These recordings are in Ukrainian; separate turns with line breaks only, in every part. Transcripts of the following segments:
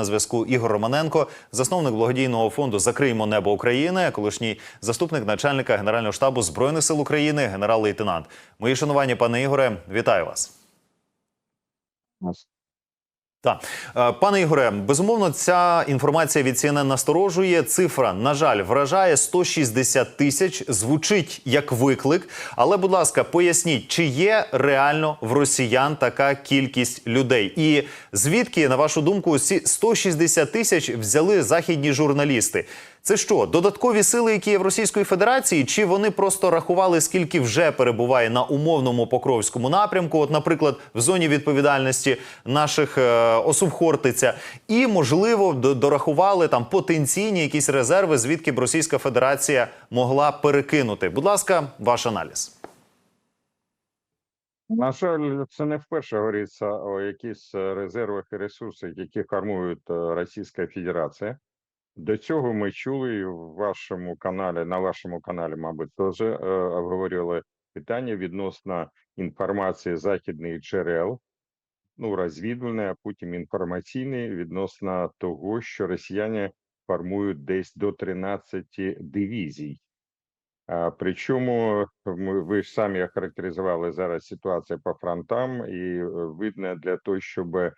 на зв'язку Ігор Романенко, засновник благодійного фонду Закриємо небо України, колишній заступник начальника Генерального штабу збройних сил України, генерал-лейтенант. Мої шанування, пане Ігоре, вітаю вас. Так, Е, пане Ігоре, безумовно, ця інформація від CNN насторожує. Цифра, на жаль, вражає 160 тисяч. Звучить як виклик. Але, будь ласка, поясніть, чи є реально в росіян така кількість людей? І звідки, на вашу думку, ці 160 тисяч взяли західні журналісти? Це що, додаткові сили, які є в Російської Федерації, чи вони просто рахували, скільки вже перебуває на умовному Покровському напрямку, от, наприклад, в зоні відповідальності наших е, особ Хортиця, і можливо дорахували там потенційні якісь резерви, звідки б Російська Федерація могла перекинути? Будь ласка, ваш аналіз.
На жаль, це не вперше говориться о якихось е, резервах і ресурсах, які формує е, Російська Федерація. До цього ми чули в вашому каналі, на вашому каналі, мабуть, теж е, обговорювали питання відносно інформації західних джерел, ну, розвідувальної, а потім інформаційної, відносно того, що росіяни формують десь до 13 дивізій. А, Причому ми- ви ж самі охарактеризували зараз ситуацію по фронтам, і е, видно для того, щоб е,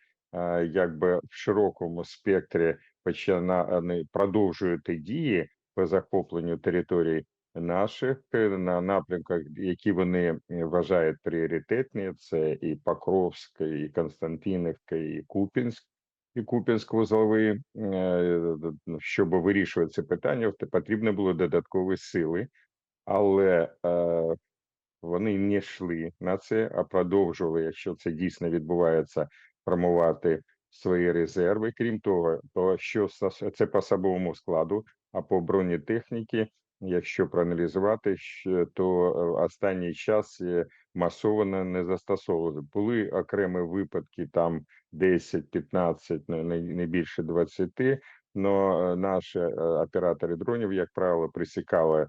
якби в широкому спектрі починати продовжувати дії по захопленню територій наших е, на напрямках, які вони вважають пріоритетні. Це і Покровськ, і Константинівка, і Купінськ. І Купінськ вузловий, щоб вирішувати це питання, потрібно було додаткові сили але вони не йшли на це, а продовжували, якщо це дійсно відбувається, формувати свої резерви. Крім того, то що це по особовому складу, а по бронетехніці, якщо проаналізувати, то е, останній час е, масово не застосовували. Були окремі випадки, там 10-15, не, більше 20, але наші е, оператори дронів, як правило, присікали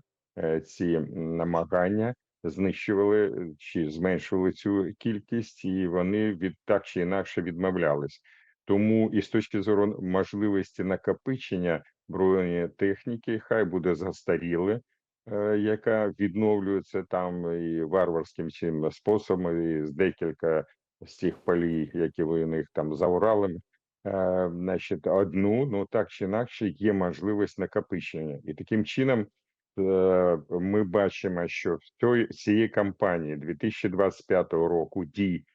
ці намагання, знищували чи зменшували цю кількість, і вони від так чи інакше відмовлялись. Тому і з точки зору можливості накопичення бронетехніки, хай буде застаріле, е, яка відновлюється там і варварським чим способом, і з декілька з тих полій, які ви них там за. Е, значить, одну, ну так чи інакше, є можливість накопичення, і таким чином е, ми бачимо, що в цій кампанії 2025 року дій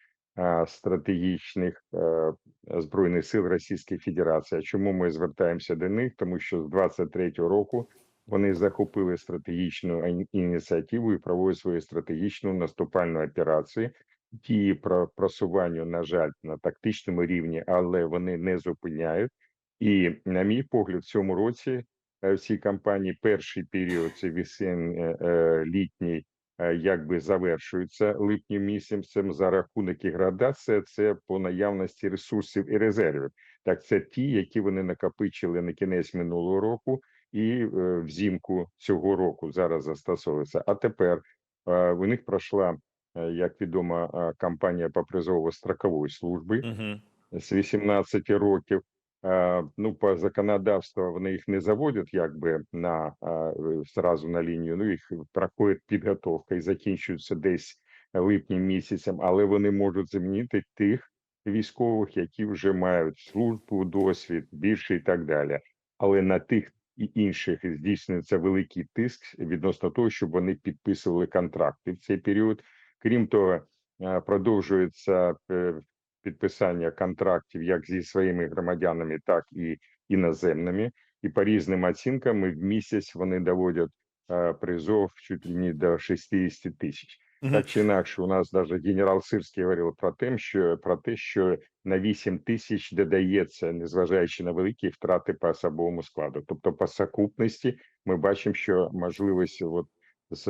стратегічних е, збройних сил Російської Федерації. А Чому ми звертаємося до них? Тому що з 23 року вони захопили стратегічну ініціативу і проводять свою стратегічну наступальну операцію. Дії про просування, на жаль, на тактичному рівні, але вони не зупиняють. І, на мій погляд, в цьому році е, в цій кампанії перший період, це весен е, літній, якби завершується липнім місяцем за рахунок і градація. Це по наявності ресурсів і резервів. Так, це ті, які вони накопичили на кінець минулого року і е, взимку цього року зараз застосовується. А тепер е, у них пройшла, е, як відомо, е, кампанія по призову строкової служби
Угу.
з 18 років. Е, Ну, по законодавству вони їх не заводять якби на е, зразу на лінію. Ну їх проходить підготовка і закінчується десь липнім місяцем, але вони можуть замінити тих військових, які вже мають службу, досвід більше і так далі. Але на тих і інших здійснюється великий тиск відносно того, щоб вони підписували контракти в цей період. Крім того, е, продовжується е, підписання контрактів як зі своїми громадянами, так і іноземними. І по різним оцінкам в місяць вони доводять е, призов чуть ли не до 60 тисяч.
Мгм.
Так чи інакше, у нас навіть генерал Сирський говорив про те, що про те, що на 8 тисяч додається, незважаючи на великі втрати по особовому складу. Тобто, по сукупності ми бачимо, що можливість от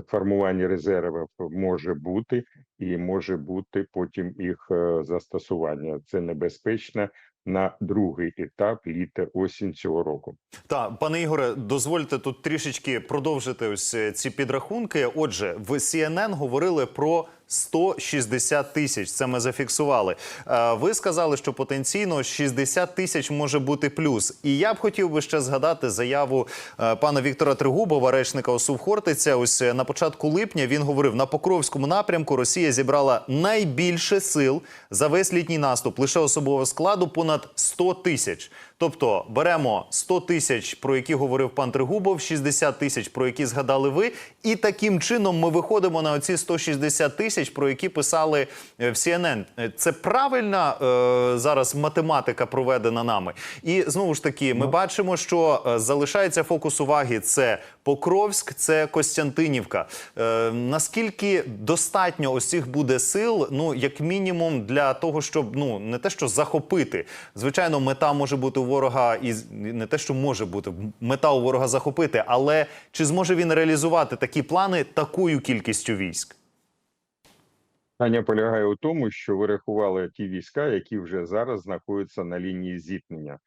формування резервів може бути, і може бути потім їх е, застосування. Це небезпечно на другий етап літа осінь цього року.
Та пане Ігоре, дозвольте тут трішечки продовжити ось е, ці підрахунки. Отже, в CNN говорили про 160 тисяч. Це ми зафіксували. Е, Ви сказали, що потенційно 60 тисяч може бути плюс. І я б хотів би ще згадати заяву е, пана Віктора Тригубова, речника ОСУВ Хортиця. Ось е, на початку липня він говорив: на Покровському напрямку Росія зібрала найбільше сил за весь літній наступ, лише особового складу понад 100 тисяч. Тобто беремо 100 тисяч, про які говорив пан Тригубов, 60 тисяч, про які згадали ви, і таким чином ми виходимо на оці 160 тисяч, про які писали е, в CNN. Е, Це правильна е, зараз математика проведена нами. І знову ж таки, ми бачимо, що е, залишається фокус уваги: це Покровськ, це Костянтинівка. Е, наскільки достатньо ось цих буде сил, ну як мінімум, для того, щоб ну не те, що захопити. Звичайно, мета може бути у ворога, і не те, що може бути мета у ворога захопити, але чи зможе він реалізувати такі плани такою кількістю військ?
Питання полягає у тому, що ви рахували ті війська, які вже зараз знаходяться на лінії зіткнення,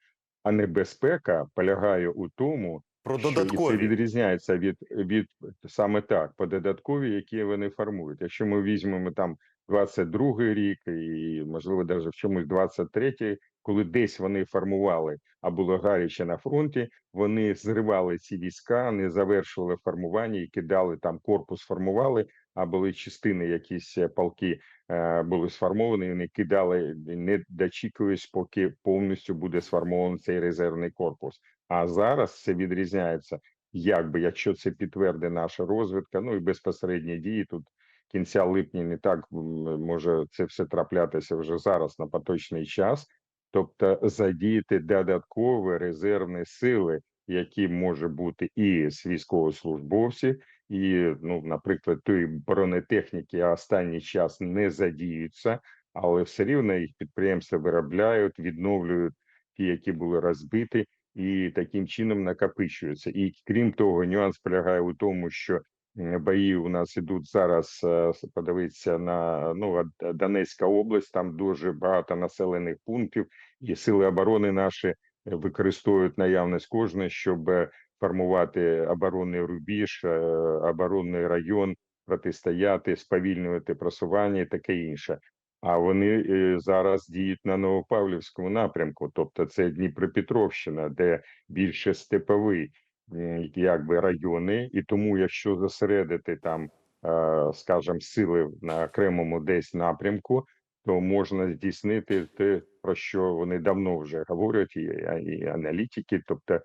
а небезпека полягає у тому,
Про
що
додаткові.
це відрізняється від, від саме так, по додаткові, які вони формують. Якщо ми візьмемо там 22 рік і можливо навіть в чомусь 23, коли десь вони формували, а було гаряче на фронті, вони зривали ці війська, не завершували формування і кидали там корпус, формували. А були частини, якісь е, полки е, були сформовані. Вони кидали, не дочікуючись, поки повністю буде сформований цей резервний корпус. А зараз це відрізняється, якби якщо це підтвердить наша розвідка, ну і безпосередні дії тут кінця липня не так може це все траплятися вже зараз на поточний час. Тобто задіяти додаткові резервні сили, які може бути і з військовослужбовців, і ну, наприклад, тої бронетехніки останній час не задіються, але все рівно їх підприємства виробляють, відновлюють ті, які були розбиті, і таким чином накопичуються. І крім того, нюанс полягає у тому, що бої у нас ідуть зараз. е, Подивитися на ну Донецька область, там дуже багато населених пунктів, і сили оборони наші е, використовують наявність кожної, щоб е, формувати оборонний рубіж, е, оборонний район, протистояти, сповільнювати просування і таке інше. А вони е, зараз діють на Новопавлівському напрямку, тобто це Дніпропетровщина, де більше степовий м, якби райони, і тому, якщо зосередити там, е, скажімо, сили на окремому десь напрямку, то можна здійснити те, про що вони давно вже говорять, і аналітики, тобто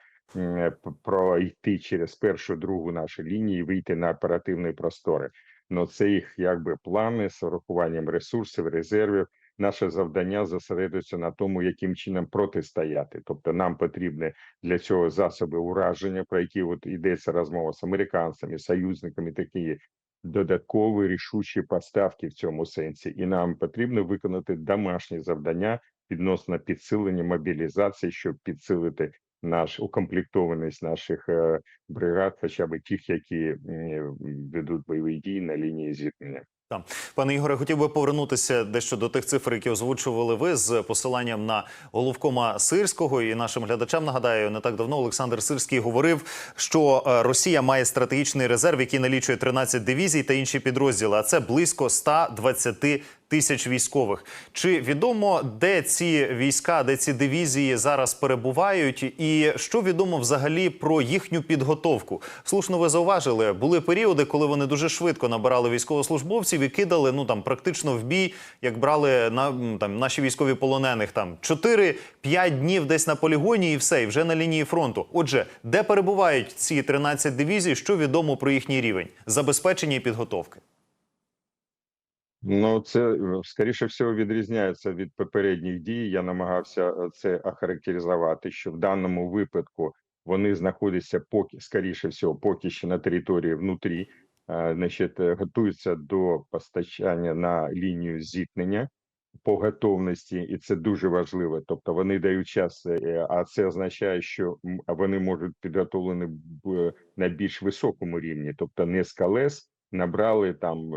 пройти через першу другу наші лінії, вийти на оперативні простори. Ну це їх якби плани з урахуванням ресурсів, резервів. Наше завдання зосередиться на тому, яким чином протистояти. Тобто, нам потрібні для цього засоби ураження, про які от йдеться розмова з американцями, союзниками, такі додаткові рішучі поставки в цьому сенсі, і нам потрібно виконати домашні завдання відносно підсилення мобілізації, щоб підсилити наш укомплектованість наших е, бригад, хоча б тих, які м, ведуть бойові дії на лінії зіткнення.
Пане Ігоре, хотів би повернутися дещо до тих цифр, які озвучували ви з посиланням на головкома Сирського. І нашим глядачам нагадаю, не так давно Олександр Сирський говорив, що е, Росія має стратегічний резерв, який налічує 13 дивізій та інші підрозділи. А це близько 120 тисяч військових. Чи відомо, де ці війська, де ці дивізії зараз перебувають, і що відомо взагалі про їхню підготовку? Слушно, ви зауважили, були періоди, коли вони дуже швидко набирали військовослужбовців і кидали ну там практично в бій, як брали на там наші військові полонених там 4-5 днів десь на полігоні, і все, і вже на лінії фронту. Отже, де перебувають ці 13 дивізій? Що відомо про їхній рівень забезпечення і підготовки?
Ну, це скоріше всього відрізняється від попередніх дій. Я намагався е, це охарактеризувати, що в даному випадку вони знаходяться поки скоріше всього, поки що на території внутрі, е, значить, е, готуються до постачання на лінію зіткнення по готовності, і це дуже важливо. Тобто вони дають час, а це означає, що вони можуть підготовлені на більш високому рівні, тобто не з колес набрали там.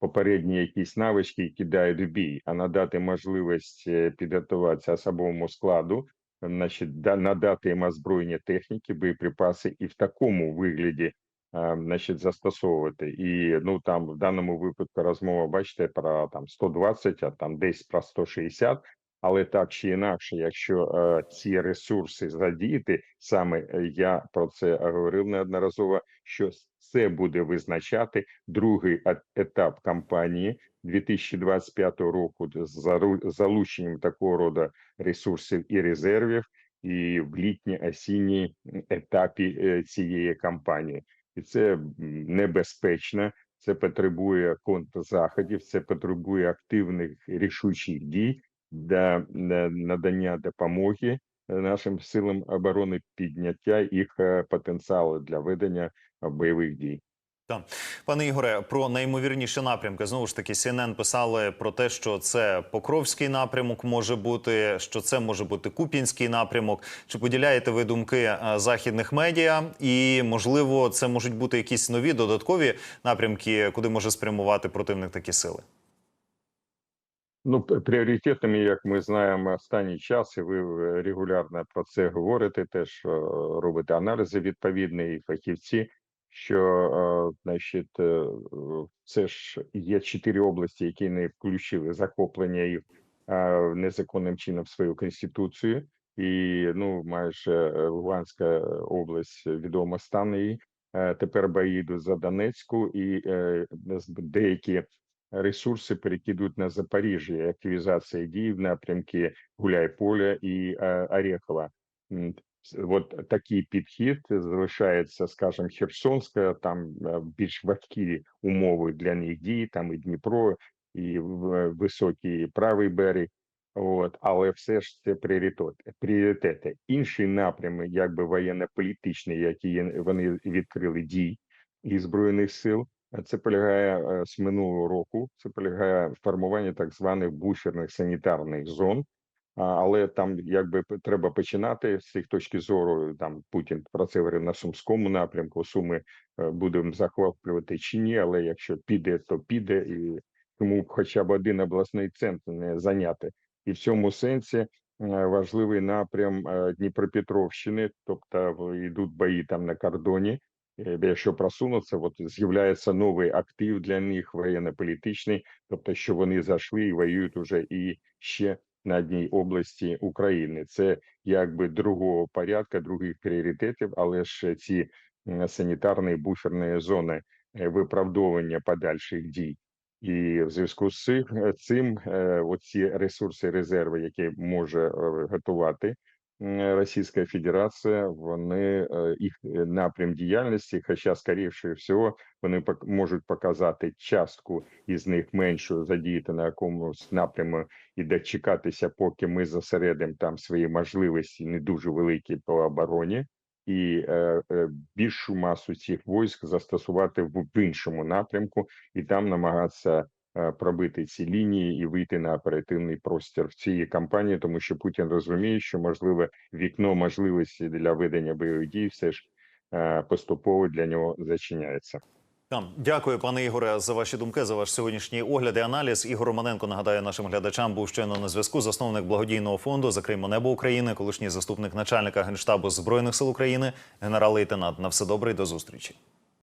Попередні якісь навички кидають в бій, а надати можливість е, підготуватися особовому складу, значить, да- надати їм озброєння техніки, боєприпаси, і в такому вигляді е, значить, застосовувати. І ну там в даному випадку розмова, бачите, про там 120, а там десь про 160. Але так чи інакше, якщо е, ці ресурси задіяти, саме е, я про це говорив неодноразово, що це буде визначати другий ет- етап кампанії 2025 року з залученням такого роду ресурсів і резервів, і в літньо-осінній етапі е, цієї кампанії, і це небезпечно. Це потребує контрзаходів, це потребує активних рішучих дій для надання допомоги е, нашим силам оборони, підняття їх е, потенціалу для ведення е, бойових дій.
Пане Ігоре, про найімовірніші напрямки знову ж таки CNN писали про те, що це Покровський напрямок може бути, що це може бути Куп'янський напрямок. Чи поділяєте ви думки західних медіа? І можливо, це можуть бути якісь нові додаткові напрямки, куди може спрямувати противник такі сили?
Ну, пріоритетами, як ми знаємо, останній час, і ви е, регулярно про це говорите, теж робите аналізи відповідні і фахівці, що е, значить, е, це ж є чотири області, які не включили захоплення їх незаконним чином в свою конституцію, і ну майже Луганська область відомо стан її. Тепер бої йдуть за Донецьку і деякі ресурси перекидують на Запоріжжя, і активізація дій в напрямки Гуляйполя і е, Орехова. От такий підхід залишається, скажімо, Херсонська, там е, більш важкі умови для них дій, там і Дніпро, і високий правий берег. От, але все ж це пріоритети. пріоритети. Інші напрями, якби воєнно-політичні, які вони відкрили дій і збройних сил, Це полягає е, з минулого року. Це полягає в формуванні так званих буферних санітарних зон. Але там якби треба починати з цих точки зору. Там Путін про це говорив на сумському напрямку. Суми е, будемо захоплювати чи ні, але якщо піде, то піде, і тому хоча б один обласний центр не зайняти. І в цьому сенсі е, важливий напрям е, Дніпропетровщини, тобто йдуть бої там на кордоні. Якщо просунуться, от з'являється новий актив для них воєнно-політичний, тобто, що вони зайшли і воюють уже і ще на одній області України. Це якби другого порядка, других пріоритетів, але ж ці санітарні буферні зони е, виправдовування подальших дій. І в зв'язку з цим, е, цим е, оці ресурси, резерви, які може готувати Російська Федерація, вони е, їх е, напрям діяльності, хоча, скоріше всього, вони можуть показати частку із них меншу задіяти на якомусь напряму і дочекатися, поки ми зосередимо там свої можливості, не дуже великі по обороні, і е, е, більшу масу цих військ застосувати в, іншому напрямку, і там намагатися пробити ці лінії і вийти на оперативний простір в цій кампанії, тому що Путін розуміє, що можливе вікно можливості для ведення бойових дій все ж е, поступово для нього зачиняється.
Там дякую, пане Ігоре, за ваші думки, за ваш сьогоднішній огляд і аналіз. Ігор Романенко нагадаю нашим глядачам, був щойно на зв'язку. Засновник благодійного фонду «Закриємо небо України, колишній заступник начальника генштабу збройних сил України, генерал-лейтенант. На все добре і до зустрічі.